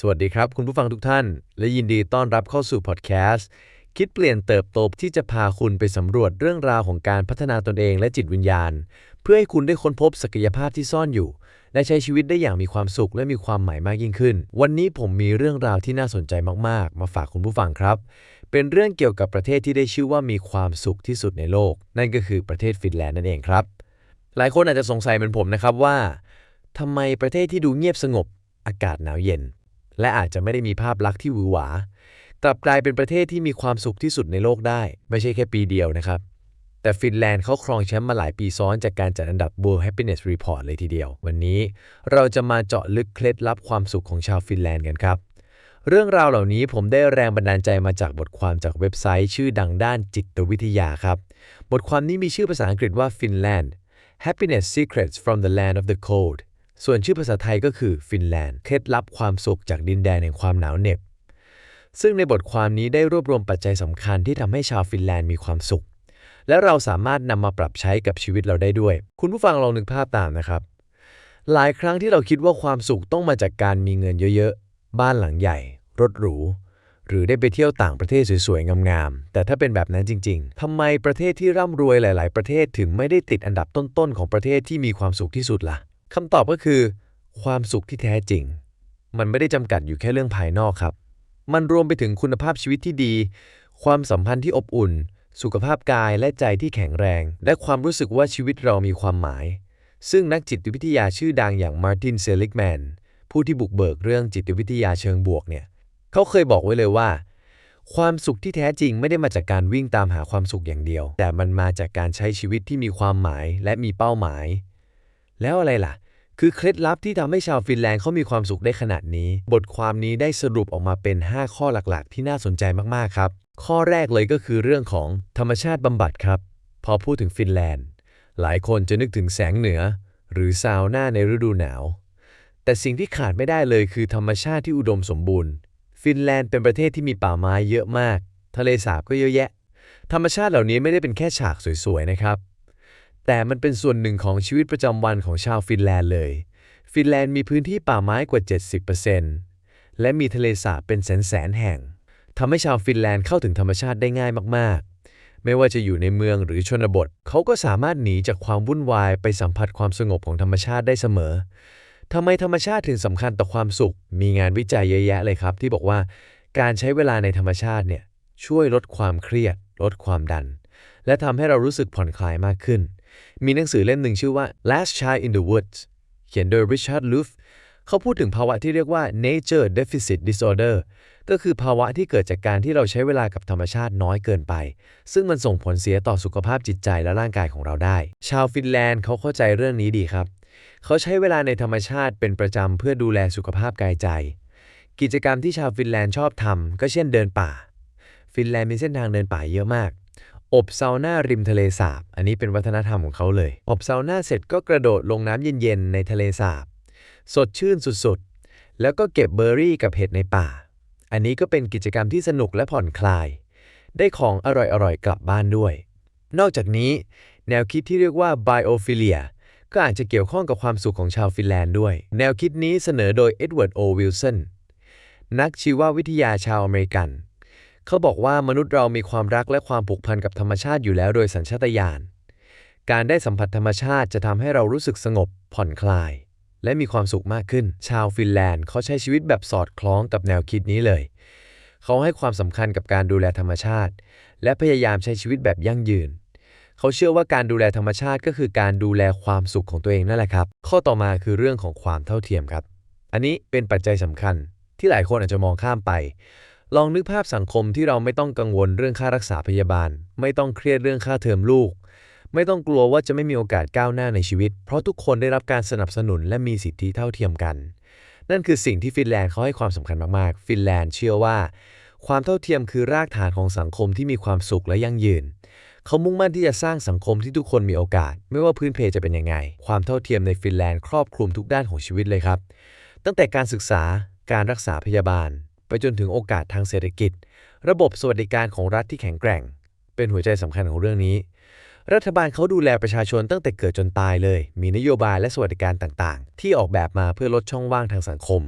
สวัสดีครับคุณผู้ฟังทุกท่าน และยินดีต้อนรับเข้าสู่พอดแคสต์คิดเปลี่ยนเติบโตที่จะพาคุณไปสำรวจเรื่องราวของการพัฒนาตนเองและจิตวิญญาณ เพื่อให้คุณได้ค้นพบศักยภาพที่ซ่อนอยู่ และใช้ชีวิตได้อย่างมีความสุขและมีความหมายมากยิ่งขึ้น วันนี้ผมมีเรื่องราวที่น่าสนใจมากๆ มาฝากคุณผู้ฟังครับ เป็นเรื่องเกี่ยวกับประเทศที่ได้ชื่อว่ามีความสุขที่สุดในโลก นั่นก็คือประเทศฟินแลนด์นั่นเองครับ หลายคนอาจจะสงสัยเหมือนผมนะครับว่าทำไมประเทศที่ดูเงียบสงบ อากาศหนาวเย็น และอาจจะไม่ได้มีภาพลักษณ์ที่หวือหวากลับกลายเป็นประเทศที่มีความสุขที่สุดในโลกได้ ไม่ใช่แค่ปีเดียวนะครับ แต่ฟินแลนด์เขาครองแชมป์มาหลายปีซ้อนจากการจัดอันดับ World Happiness Report เลยทีเดียว วันนี้เราจะมาเจาะลึกเคล็ดลับความสุขของชาวฟินแลนด์กันครับ เรื่องราวเหล่านี้ผมได้แรงบันดาลใจมาจากบทความจากเว็บไซต์ ชื่อดังด้านจิตวิทยาครับ บทความนี้มีชื่อภาษาอังกฤษว่า Finland Happiness Secrets from the Land of the Cold ส่วนชื่อภาษาไทยก็คือฟินแลนด์เคล็ดลับความสุขจากดินแดนแห่งความหนาวเหน็บ ซึ่งในบทความนี้ได้รวบรวมปัจจัยสำคัญที่ทำให้ชาวฟินแลนด์มีความสุข และเราสามารถนำมาปรับใช้กับชีวิตเราได้ด้วย คุณผู้ฟังลองนึกภาพตามนะครับ หลายครั้งที่เราคิดว่าความสุขต้องมาจากการมีเงินเยอะๆ บ้านหลังใหญ่ รถหรู หรือได้ไปเที่ยวต่างประเทศสวยๆ งามๆ แต่ถ้าเป็นแบบนั้นจริง ๆทำไมประเทศที่ร่ำรวยหลาย ๆ ประเทศถึงไม่ได้ติดอันดับต้นๆของประเทศที่มีความสุขที่สุดล่ะ คำตอบก็คือ ความสุขที่แท้จริง มันไม่ได้จำกัดอยู่แค่เรื่องภายนอกครับ มันรวมไปถึงคุณภาพชีวิตที่ดี ความสัมพันธ์ที่อบอุ่น สุขภาพกายและใจที่แข็งแรง และความรู้สึกว่าชีวิตเรามีความหมาย ซึ่งนักจิตวิทยาชื่อดังอย่างมาร์ตินเซลิกแมนผู้ที่บุกเบิกเรื่องจิตวิทยาเชิงบวกเนี่ยเขาเคยบอกไว้เลยว่าความสุขที่แท้จริงไม่ได้มาจากการวิ่งตามหาความสุขอย่างเดียว แต่มันมาจากการใช้ชีวิตที่มีความหมายและมีเป้าหมาย แล้วอะไรล่ะ คือเคล็ดลับที่ทำให้ชาวฟินแลนด์เขามีความสุขได้ขนาดนี้ บทความนี้ได้สรุปออกมาเป็น 5 ข้อหลักๆ ที่น่าสนใจมากๆครับ ข้อแรกเลยก็คือเรื่องของธรรมชาติบำบัดครับ พอพูดถึงฟินแลนด์ หลายคนจะนึกถึงแสงเหนือ หรือซาวน่าในฤดูหนาว แต่สิ่งที่ขาดไม่ได้เลยคือธรรมชาติที่อุดมสมบูรณ์ ฟินแลนด์เป็นประเทศที่มีป่าไม้เยอะมาก ทะเลสาบก็เยอะแยะ ธรรมชาติเหล่านี้ไม่ได้เป็นแค่ฉากสวยๆนะครับ แต่มันเป็นส่วนหนึ่งของชีวิตประจำวันของชาวฟินแลนด์เลย ฟินแลนด์มีพื้นที่ป่าไม้กว่า 70%และมีทะเลสาบเป็นแสนๆแห่งทำให้ชาวฟินแลนด์เข้าถึงธรรมชาติได้ง่ายมาก ๆ ไม่ว่าจะอยู่ในเมืองหรือชนบท เขาก็สามารถหนีจากความวุ่นวายไปสัมผัสความสงบของธรรมชาติได้เสมอทำไมธรรมชาติถึงสำคัญต่อความสุข มีงานวิจัยเยอะแยะเลยครับ ที่บอกว่าการใช้เวลาในธรรมชาติเนี่ยช่วยลดความเครียด ลดความดัน และทำให้เรารู้สึกผ่อนคลายมากขึ้น มีหนังสือเล่มหนึ่งชื่อว่า Last Child in the Woods เขียนโดย Richard Luff เขาพูดถึงภาวะที่เรียกว่า nature deficit disorder ก็คือภาวะที่เกิดจากการที่เราใช้เวลากับธรรมชาติน้อยเกินไป ซึ่งมันส่งผลเสียต่อสุขภาพจิตใจและร่างกายของเราได้ ชาวฟินแลนด์เขาเข้าใจเรื่องนี้ดีครับ เขาใช้เวลาในธรรมชาติเป็นประจำเพื่อดูแลสุขภาพกายใจ กิจกรรมที่ชาวฟินแลนด์ชอบทำก็เช่นเดินป่า ฟินแลนด์มีเส้นทางเดินป่าเยอะมาก อบซาวน่าริมทะเลสาบ อันนี้เป็นวัฒนธรรมของเขาเลย อบซาวน่าเสร็จก็กระโดดลงน้ำเย็นๆ ในทะเลสาบ สดชื่นสุดๆ แล้วก็เก็บเบอร์รี่กับเห็ดในป่า อันนี้ก็เป็นกิจกรรมที่สนุกและผ่อนคลาย ได้ของอร่อยๆ กลับบ้านด้วย นอกจากนี้ แนวคิดที่เรียกว่า biophilia ก็อาจจะเกี่ยวข้องกับความสุขของชาวฟินแลนด์ด้วย แนวคิดนี้เสนอโดยเอ็ดเวิร์ดโอวิลสันนักชีววิทยาชาวอเมริกัน เขาบอกว่ามนุษย์เรามีความรักและความผูกพันกับธรรมชาติอยู่แล้วโดยสัญชาตญาณ การได้สัมผัสธรรมชาติจะทำให้เรารู้สึกสงบ ผ่อนคลาย และมีความสุขมากขึ้น ชาวฟินแลนด์เขาใช้ชีวิตแบบสอดคล้องกับแนวคิดนี้เลย เขาให้ความสำคัญกับการดูแลธรรมชาติ และพยายามใช้ชีวิตแบบยั่งยืน เขาเชื่อว่าการดูแลธรรมชาติก็คือการดูแลความสุขของตัวเองนั่นแหละครับ ข้อต่อมาคือเรื่องของความเท่าเทียมครับ อันนี้เป็นปัจจัยสำคัญที่หลายคนอาจจะมองข้ามไป ลองนึกภาพสังคมที่เราไม่ต้องกังวลเรื่องค่ารักษาพยาบาล ไม่ต้องเครียดเรื่องค่าเทอมลูก ไม่ต้องกลัวว่าจะไม่มีโอกาสก้าวหน้าในชีวิต เพราะทุกคนได้รับการสนับสนุนและมีสิทธิเท่าเทียมกัน นั่นคือสิ่งที่ฟินแลนด์เขาให้ความสำคัญมากๆ ฟินแลนด์เชื่อว่า ความเท่าเทียมคือรากฐานของสังคมที่มีความสุขและยั่งยืน เขามุ่งมั่นที่จะสร้างสังคมที่ทุกคนมีโอกาส ไม่ว่าพื้นเพจะเป็นยังไง ความเท่าเทียมในฟินแลนด์ครอบคลุมทุกด้านของชีวิตเลยครับ ตั้งแต่การศึกษาการรักษาพยาบาล ไปจนถึงโอกาสทางเศรษฐกิจ ระบบสวัสดิการของรัฐที่แข็งแกร่ง เป็นหัวใจสำคัญของเรื่องนี้ รัฐบาลเขาดูแลประชาชนตั้งแต่เกิดจนตายเลย มีนโยบายและสวัสดิการต่างๆ ที่ออกแบบมาเพื่อลดช่องว่างทางสังคม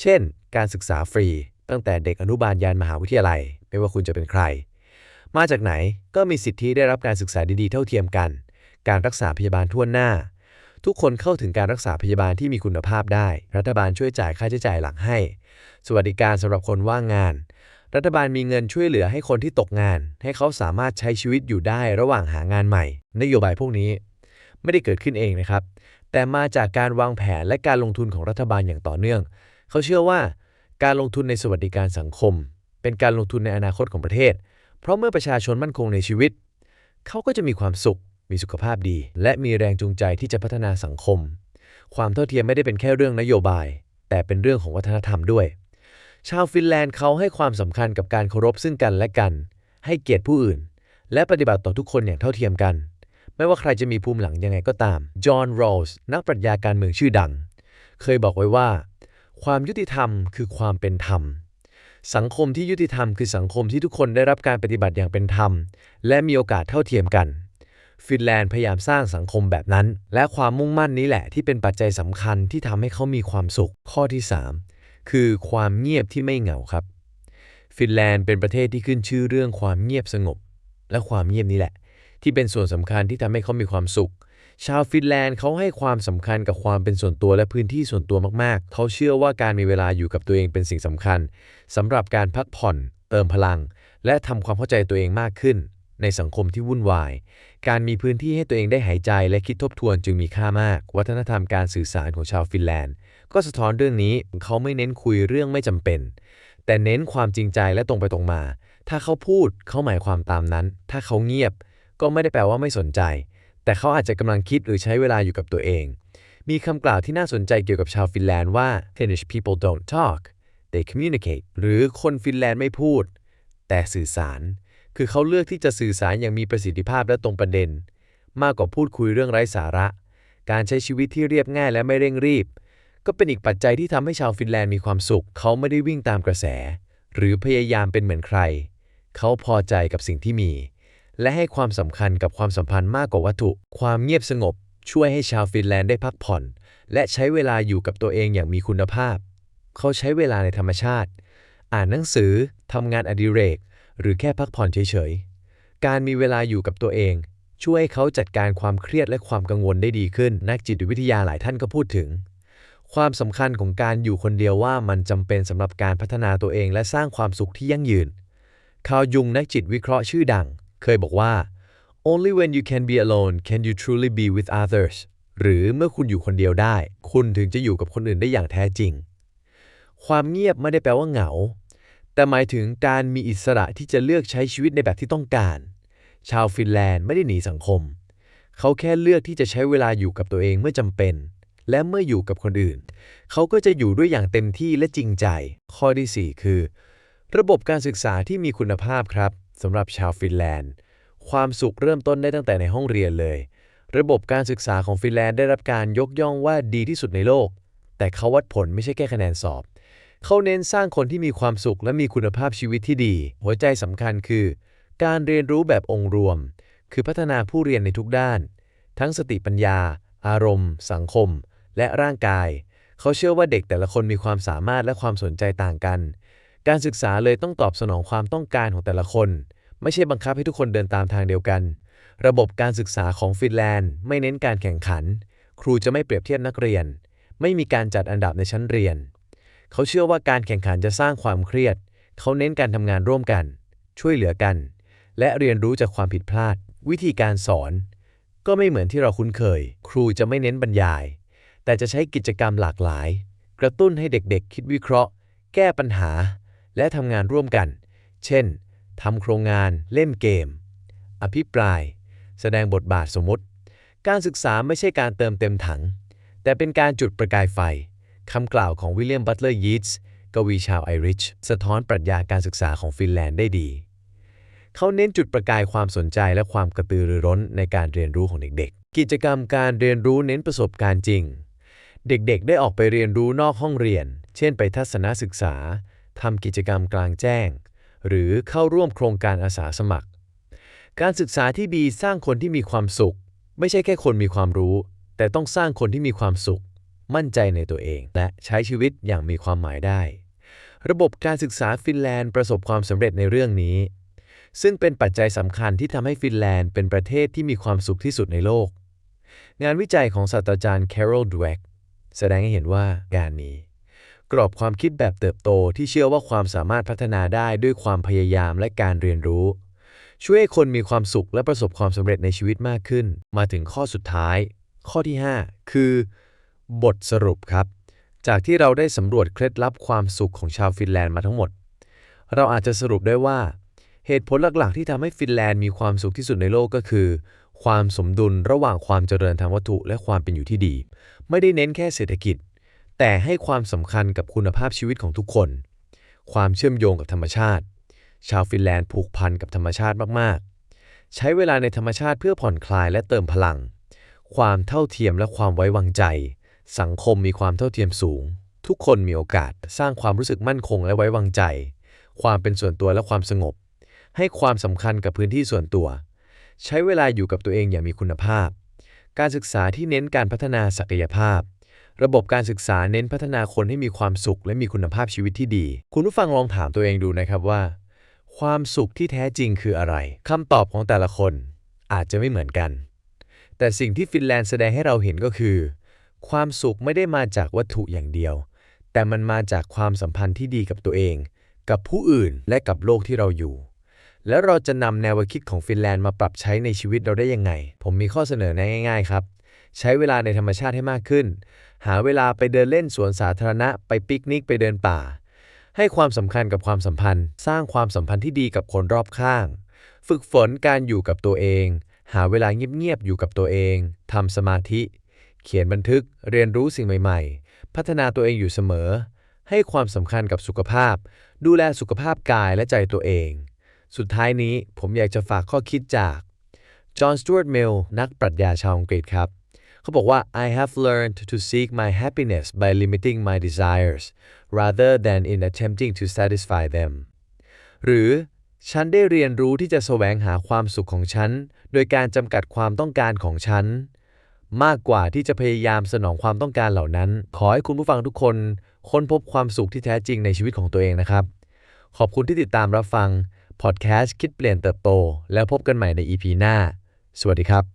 เช่น การศึกษาฟรี ตั้งแต่เด็กอนุบาลยันมหาวิทยาลัย ไม่ว่าคุณจะเป็นใคร มาจากไหนก็มีสิทธิได้รับการศึกษาดีๆ เท่าเทียมกัน การรักษาพยาบาลทั่วหน้า ทุกคนเข้าถึงการรักษาพยาบาลที่มีคุณภาพได้ รัฐบาลช่วยจ่ายค่าใช้จ่ายหลักให้ สวัสดิการสำหรับคนว่างงาน รัฐบาลมีเงินช่วยเหลือให้คนที่ตกงาน ให้เขาสามารถใช้ชีวิตอยู่ได้ระหว่างหางานใหม่ นโยบายพวกนี้ ไม่ได้เกิดขึ้นเองนะครับ แต่มาจากการวางแผนและการลงทุนของรัฐบาลอย่างต่อเนื่อง เขาเชื่อว่า การลงทุนในสวัสดิการสังคม เป็นการลงทุนในอนาคตของประเทศ เพราะเมื่อประชาชนมั่นคงในชีวิต เขาก็จะมีความสุข มีสุขภาพดี และมีแรงจูงใจที่จะพัฒนาสังคม ความเท่าเทียมไม่ได้เป็นแค่เรื่องนโยบาย แต่เป็นเรื่องของวัฒนธรรมด้วย ชาวฟินแลนด์เขาให้ความสำคัญกับการเคารพซึ่งกันและกัน ให้เกียรติผู้อื่น และปฏิบัติต่อทุกคนอย่างเท่าเทียมกัน ไม่ว่าใครจะมีภูมิหลังยังไงก็ตาม จอห์น โรส นักปรัชญาการเมืองชื่อดัง เคยบอกไว้ว่า ความยุติธรรมคือความเป็นธรรมสังคมที่ยุติธรรมคือสังคมที่ทุกคนได้รับการปฏิบัติอย่างเป็นธรรม และมีโอกาสเท่าเทียมกัน ฟินแลนด์พยายามสร้างสังคมแบบนั้น และความมุ่งมั่นนี้แหละที่เป็นปัจจัยสำคัญที่ทำให้เขามีความสุข ข้อที่ 3 คือความเงียบที่ไม่เหงาครับ ฟินแลนด์เป็นประเทศที่ขึ้นชื่อเรื่องความเงียบสงบ และความเงียบนี้แหละ ที่เป็นส่วนสำคัญที่ทำให้เขามีความสุขชาวฟินแลนด์เขาให้ความสำคัญกับความเป็นส่วนตัวและพื้นที่ส่วนตัวมากๆ เขาเชื่อว่าการมีเวลาอยู่กับตัวเองเป็นสิ่งสำคัญสำหรับการพักผ่อน เติมพลัง และทำความเข้าใจตัวเองมากขึ้น ในสังคมที่วุ่นวาย การมีพื้นที่ให้ตัวเองได้หายใจและคิดทบทวนจึงมีค่ามาก วัฒนธรรมการสื่อสารของชาวฟินแลนด์ ก็สะท้อนเรื่องนี้เขาไม่เน้นคุยเรื่องไม่จำเป็น แต่เน้นความจริงใจและตรงไปตรงมา ถ้าเขาพูดเขาหมายความตามนั้น ถ้าเขาเงียบ ก็ไม่ได้แปลว่าไม่สนใจ แต่เขาอาจจะกำลังคิดหรือใช้เวลาอยู่กับตัวเอง มีคำกล่าวที่น่าสนใจเกี่ยวกับชาวฟินแลนด์ว่า Finnish people don't talk they communicate หรือคนฟินแลนด์ไม่พูด แต่สื่อสาร คือเขาเลือกที่จะสื่อสารอย่างมีประสิทธิภาพและตรงประเด็น มากกว่าพูดคุยเรื่องไร้สาระ การใช้ชีวิตที่เรียบง่ายและไม่เร่งรีบ ก็เป็นอีกปัจจัยที่ทำให้ชาวฟินแลนด์มีความสุข เขาไม่ได้วิ่งตามกระแส หรือพยายามเป็นเหมือนใคร เขาพอใจกับสิ่งที่มี และให้ความสำคัญกับความสัมพันธ์มากกว่าวัตถุ ความเงียบสงบ ช่วยให้ชาวฟินแลนด์ได้พักผ่อน และใช้เวลาอยู่กับตัวเองอย่างมีคุณภาพ เขาใช้เวลาในธรรมชาติ อ่านหนังสือทำงานอดิเรก หรือแค่พักผ่อนเฉยๆ การมีเวลาอยู่กับตัวเอง ช่วยให้เขาจัดการความเครียดและความกังวลได้ดีขึ้น นักจิตวิทยาหลายท่านก็พูดถึง ความสำคัญของการอยู่คนเดียวว่ามันจำเป็นสำหรับการพัฒนาตัวเองและสร้างความสุขที่ยั่งยืนคารยุงนักจิตวิเคราะห์ชื่อดัง เคยบอกว่า only when you can be alone can you truly be with others หรือเมื่อคุณอยู่คนเดียวได้ คุณถึงจะอยู่กับคนอื่นได้อย่างแท้จริง ความเงียบไม่ได้แปลว่าเหงา แต่หมายถึงการมีอิสระที่จะเลือกใช้ชีวิตในแบบที่ต้องการ ชาวฟินแลนด์ไม่ได้หนีสังคม เขาแค่เลือกที่จะใช้เวลาอยู่กับตัวเองเมื่อจำเป็น และเมื่ออยู่กับคนอื่น เขาก็จะอยู่ด้วยอย่างเต็มที่และจริงใจ ข้อที่ 4 คือ ระบบการศึกษาที่มีคุณภาพครับสำหรับชาวฟินแลนด์ ความสุขเริ่มต้นได้ตั้งแต่ในห้องเรียนเลย ระบบการศึกษาของฟินแลนด์ได้รับการยกย่องว่าดีที่สุดในโลก แต่เขาวัดผลไม่ใช่แค่คะแนนสอบ เขาเน้นสร้างคนที่มีความสุขและมีคุณภาพชีวิตที่ดี หัวใจสำคัญคือ การเรียนรู้แบบองค์รวม คือพัฒนาผู้เรียนในทุกด้าน ทั้งสติปัญญา อารมณ์ สังคม และร่างกาย เขาเชื่อว่าเด็กแต่ละคนมีความสามารถและความสนใจต่างกัน การศึกษาเลยต้องตอบสนองความต้องการของแต่ละคน ไม่ใช่บังคับให้ทุกคนเดินตามทางเดียวกัน ระบบการศึกษาของฟินแลนด์ ไม่เน้นการแข่งขัน ครูจะไม่เปรียบเทียบนักเรียน ไม่มีการจัดอันดับในชั้นเรียน เขาเชื่อว่าการแข่งขันจะสร้างความเครียด เขาเน้นการทำงานร่วมกัน ช่วยเหลือกัน และเรียนรู้จากความผิดพลาด วิธีการสอน ก็ไม่เหมือนที่เราคุ้นเคย ครูจะไม่เน้นบรรยาย แต่จะใช้กิจกรรมหลากหลาย กระตุ้นให้เด็กๆ คิดวิเคราะห์ แก้ปัญหา และทำงานร่วมกัน เช่นทำโครงงานเล่นเกม อภิปราย แสดงบทบาทสมมติ การศึกษาไม่ใช่การเติมเต็มถัง แต่เป็นการจุดประกายไฟ คำกล่าวของวิลเลียมบัตเลอร์ยีตส์กวีชาวไอริช สะท้อนปรัชญาการศึกษาของฟินแลนด์ได้ดี เขาเน้นจุดประกายความสนใจและความกระตือรือร้นในการเรียนรู้ของเด็กๆ กิจกรรมการเรียนรู้เน้นประสบการณ์จริง เด็กๆ ได้ออกไปเรียนรู้นอกห้องเรียน เช่น ไปทัศนศึกษาทำกิจกรรมกลางแจ้ง หรือเข้าร่วมโครงการอาสาสมัคร การศึกษาที่ดีสร้างคนที่มีความสุข ไม่ใช่แค่คนมีความรู้ แต่ต้องสร้างคนที่มีความสุข มั่นใจในตัวเอง และใช้ชีวิตอย่างมีความหมายได้ ระบบการศึกษาฟินแลนด์ประสบความสำเร็จในเรื่องนี้ ซึ่งเป็นปัจจัยสำคัญที่ทำให้ฟินแลนด์เป็นประเทศที่มีความสุขที่สุดในโลก งานวิจัยของศาสตราจารย์แคโรลดเวกแสดงให้เห็นว่าการนี้ กรอบความคิดแบบเติบโตที่เชื่อว่าความสามารถพัฒนาได้ด้วยความพยายามและการเรียนรู้ ช่วยให้คนมีความสุขและประสบความสำเร็จในชีวิตมากขึ้น มาถึงข้อสุดท้าย ข้อที่ 5 คือ บทสรุปครับ จากที่เราได้สำรวจเคล็ดลับความสุขของชาวฟินแลนด์มาทั้งหมด เราอาจจะสรุปได้ว่า เหตุผลหลักๆ ที่ทำให้ฟินแลนด์มีความสุขที่สุดในโลกก็คือ ความสมดุลระหว่างความเจริญทางวัตถุและความเป็นอยู่ที่ดี ไม่ได้เน้นแค่เศรษฐกิจ แต่ให้ความสำคัญกับคุณภาพชีวิตของทุกคน ความเชื่อมโยงกับธรรมชาติ ชาวฟินแลนด์ผูกพันกับธรรมชาติมากๆ ใช้เวลาในธรรมชาติเพื่อผ่อนคลายและเติมพลัง ความเท่าเทียมและความไว้วางใจ สังคมมีความเท่าเทียมสูง ทุกคนมีโอกาสสร้างความรู้สึกมั่นคงและไว้วางใจ ความเป็นส่วนตัวและความสงบ ให้ความสำคัญกับพื้นที่ส่วนตัว ใช้เวลาอยู่กับตัวเองอย่างมีคุณภาพ การศึกษาที่เน้นการพัฒนาศักยภาพ ระบบการศึกษาเน้นพัฒนาคนให้มีความสุขและมีคุณภาพชีวิตที่ดี คุณผู้ฟังลองถามตัวเองดูนะครับว่า ความสุขที่แท้จริงคืออะไรคำตอบของแต่ละคนอาจจะไม่เหมือนกัน แต่สิ่งที่ฟินแลนด์แสดงให้เราเห็นก็คือ ความสุขไม่ได้มาจากวัตถุอย่างเดียว แต่มันมาจากความสัมพันธ์ที่ดีกับตัวเอง กับผู้อื่นและกับโลกที่เราอยู่ แล้วเราจะนำแนวคิดของฟินแลนด์มาปรับใช้ในชีวิตเราได้ยังไง ผมมีข้อเสนอแนะง่ายๆครับ ใช้เวลาในธรรมชาติให้มากขึ้น หาเวลาไปเดินเล่นสวนสาธารณะ ไปปิกนิกไปเดินป่า ให้ความสำคัญกับความสัมพันธ์ สร้างความสัมพันธ์ที่ดีกับคนรอบข้าง ฝึกฝนการอยู่กับตัวเอง หาเวลาเงียบๆอยู่กับตัวเองทำสมาธิ เขียนบันทึก เรียนรู้สิ่งใหม่ๆ พัฒนาตัวเองอยู่เสมอ ให้ความสำคัญกับสุขภาพ ดูแลสุขภาพกายและใจตัวเอง สุดท้ายนี้ผมอยากจะฝากข้อคิดจากจอห์นสตู a าร์ตมิลนักปรัชญาชาวอังกฤษครับเขาบอกว่า I have learned to seek my happiness by limiting my desires rather than in attempting to satisfy them หรือ ฉันได้เรียนรู้ที่จะแสวงหาความสุขของฉัน โดยการจำกัดความต้องการของฉัน มากกว่าที่จะพยายามสนองความต้องการเหล่านั้น ขอให้คุณผู้ฟังทุกคน ค้นพบความสุขที่แท้จริงในชีวิตของตัวเองนะครับ ขอบคุณที่ติดตามรับฟังพอดแคสต์คิดเปลี่ยนเติบโต แล้วพบกันใหม่ใน EP หน้า สวัสดีครับ